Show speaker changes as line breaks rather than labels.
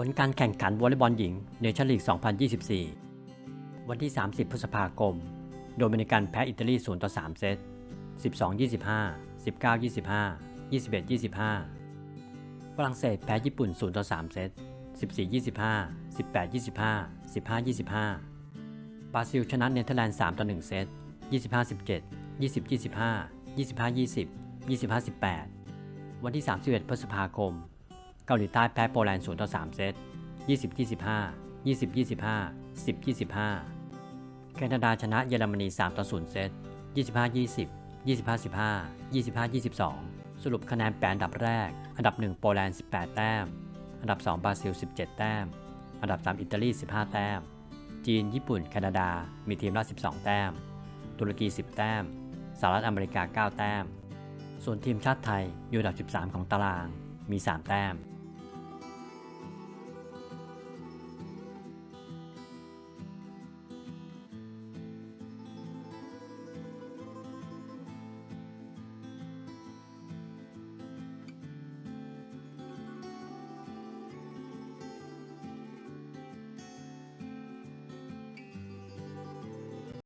ผลการแข่งขันวอลเลย์บอลหญิงเนชั่นลีก 2024 วันที่ 30 พฤษภาคม โดมินิกันแพ้อิตาลี 0 ต่อ 3 เซต 12 25 19 25 21 25 ฝรั่งเศสแพ้ญี่ปุ่น 0 ต่อ 3 เซต 14 25 18 25 15 25 บราซิลชนะเนเธอร์แลนด์ 3 ต่อ 1 เซต 25 17 20 25 25 20 25 18 วันที่ 31 พฤษภาคม เกาหลีใต้แพ้โปแลนด์0ต่อ3เซต20 25 20 25 10 25 แคนาดาชนะเยอรมนี3ต่อ0เซต25 20 25 15 25 22 สรุปคะแนนแปดอันดับแรก อันดับ 1 โปแลนด์ 18 แต้ม อันดับ 2 บราซิล 17 แต้ม อันดับ 3 อิตาลี 15 แต้ม จีน ญี่ปุ่น แคนาดา มีทีมละ 12 แต้ม ตุรกี 10 แต้ม สหรัฐอเมริกา 9 แต้ม ส่วนทีมชาติไทยอยู่อันดับ 13 ของตาราง มี 3 แต้ม